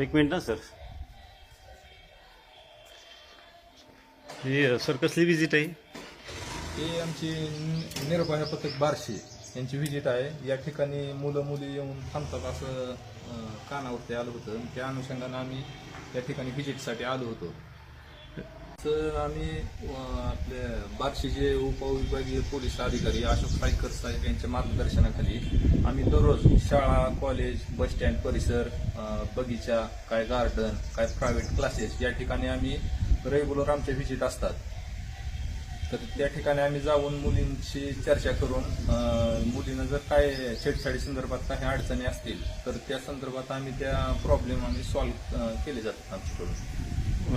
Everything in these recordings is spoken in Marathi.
एक मिनिट ना सर. ही सर कसली विजिट आहे? ही आमची निर्भया पथक बारशे यांची व्हिजिट आहे. या ठिकाणी मुलं मुली येऊन थांबतात असं अं, कानावरती आलं होतं. त्या अनुषंगानं आम्ही या ठिकाणी व्हिजिटसाठी आलो होतो. तर आम्ही अं, आपले बार्शीचे उपविभागीय पोलीस अधिकारी अशोक सायकर साहेब यांच्या मार्गदर्शनाखाली आम्ही दररोज शाळा कॉलेज बस स्टँड परिसर बगीचा काय गार्डन काय प्रायव्हेट क्लासेस या ठिकाणी आम्ही रेग्युलर आमच्या व्हिजिट असतात. तर त्या ठिकाणी आम्ही जाऊन मुलींशी चर्चा करून मुलीनं जर काय छेडछाडी संदर्भात काही अडचणी असतील तर त्या संदर्भात आम्ही त्या प्रॉब्लेम आम्ही सॉल्व्ह केले जातात आमच्याकडून.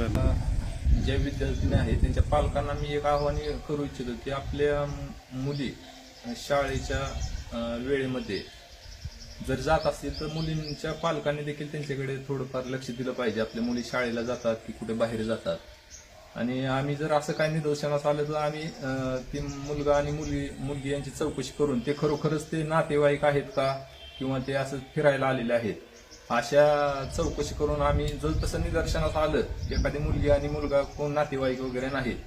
ज्या विद्यार्थी आहेत त्यांच्या पालकांना मी एक आव्हान करू इच्छितो की आपल्या मुली शाळेच्या वेळेमध्ये जर जात असतील तर मुलींच्या पालकांनी देखील त्यांच्याकडे थोडंफार लक्ष दिलं पाहिजे. आपल्या मुली शाळेला जातात की कुठे बाहेर जातात. आणि आम्ही जर असं काही निदर्शनास आलं तर आम्ही ती मुलगा आणि मुली मुलगी यांची चौकशी करून ते खरोखरच ते नातेवाईक आहेत का किंवा ते असं फिरायला आलेले आहेत अशा चौकशी करून आम्ही जर तसं निदर्शनास आलं एखादी मुलगी आणि मुलगा कोण नातेवाईक वगैरे नाहीत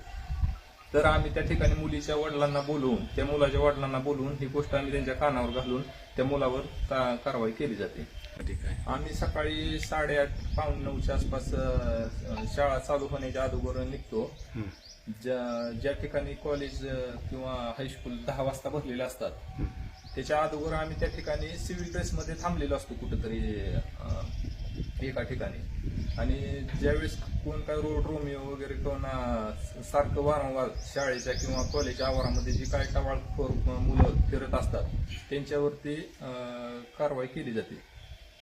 तर आम्ही त्या ठिकाणी मुलीच्या वडिलांना बोलवून त्या मुलाच्या वडिलांना बोलवून ही गोष्ट आम्ही त्यांच्या कानावर घालून त्या मुलावर कारवाई केली जाते. ठीक आहे. आम्ही सकाळी साडेआठ पाऊण नऊच्या आसपास शाळा चालू होण्याच्या अगोदर निघतो. ज्या ज्या ठिकाणी कॉलेज किंवा हायस्कूल दहा वाजता भरलेले असतात त्याच्या अगोदर आम्ही त्या ठिकाणी सिव्हिल ड्रेसमध्ये थांबलेलो असतो कुठंतरी एका ठिकाणी. आणि ज्यावेळेस कोण काय रोड रोमिओ वगैरे कोण सारखं वारंवार शाळेच्या किंवा कॉलेजच्या आवारामध्ये जी काय टवाळखोर मुलं फिरत असतात त्यांच्यावरती कारवाई केली जाते.